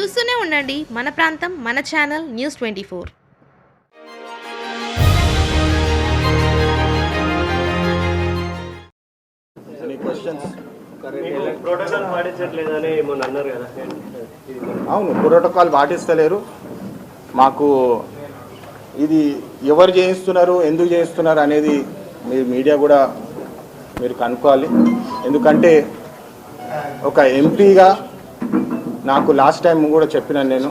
చూస్తూనే ఉండండి మన ప్రాంతం మన ఛానల్ న్యూస్ ట్వంటీ ఫోర్. అవును ప్రోటోకాల్ పాటిస్తలేరు. మాకు ఇది ఎవరు చేయిస్తున్నారు ఎందుకు చేయిస్తున్నారు అనేది మీరు మీడియా కూడా మీరు కనుక్కోవాలి. ఎందుకంటే ఒక ఎంపీగా నాకు లాస్ట్ టైం కూడా చెప్పిన నేను.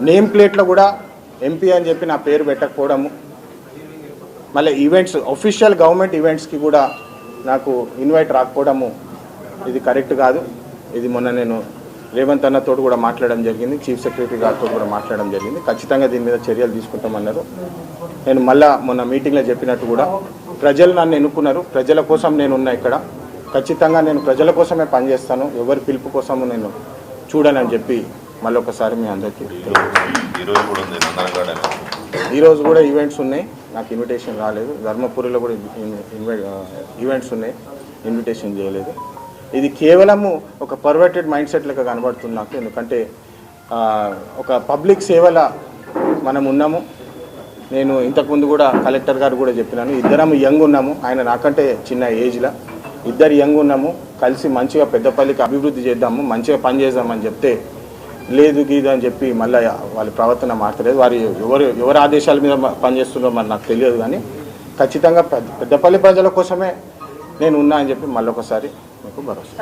నేమ్ ప్లేట్లో కూడా ఎంపీ అని చెప్పి నా పేరు పెట్టకపోవడము. మళ్ళీ ఈవెంట్స్ అఫీషియల్ గవర్నమెంట్ ఈవెంట్స్కి కూడా నాకు ఇన్వైట్ రాకపోవడము. ఇది కరెక్ట్ కాదు. ఇది మొన్న నేను రేవంత్ అన్నతో కూడా మాట్లాడడం జరిగింది. చీఫ్ సెక్రటరీ గారితో కూడా మాట్లాడడం జరిగింది. ఖచ్చితంగా దీని మీద చర్యలు తీసుకుంటామన్నారు. నేను మళ్ళా మొన్న మీటింగ్లో చెప్పినట్టు కూడా ప్రజలు నన్ను ఎన్నుకున్నారు. ప్రజల కోసం నేనున్నా ఇక్కడ. ఖచ్చితంగా నేను ప్రజల కోసమే పనిచేస్తాను. ఎవరి పిలుపు కోసము నేను చూడనని చెప్పి మళ్ళీ ఒకసారి మీ అందరికీ. ఈరోజు కూడా ఈవెంట్స్ ఉన్నాయి. నాకు ఇన్విటేషన్ రాలేదు. ధర్మపురిలో కూడా ఈవెంట్స్ ఉన్నాయి. ఇన్విటేషన్ చేయలేదు. ఇది కేవలము ఒక పర్వర్టెడ్ మైండ్ సెట్ లెక్క కనబడుతుంది నాకు. ఎందుకంటే ఒక పబ్లిక్ సేవల మనం ఉన్నాము. నేను ఇంతకుముందు కూడా కలెక్టర్ గారు కూడా చెప్పినాను. ఇద్దరం యంగ్ ఉన్నాము. ఆయన నాకంటే చిన్న ఏజ్లో. ఇద్దరు యంగ్ ఉన్నాము కలిసి మంచిగా పెద్దపల్లికి అభివృద్ధి చేద్దాము మంచిగా పని చేద్దామని చెప్తే లేదు గీదు అని చెప్పి మళ్ళీ వాళ్ళ ప్రవర్తన మార్చలేదు వారి ఎవరు ఎవరి ఆదేశాల మీద పనిచేస్తున్నారో మరి నాకు తెలియదు కానీ ఖచ్చితంగా పెద్ద పెద్దపల్లి ప్రజల కోసమే నేను ఉన్నా అని చెప్పి మళ్ళీ ఒకసారి మీకు భరోసా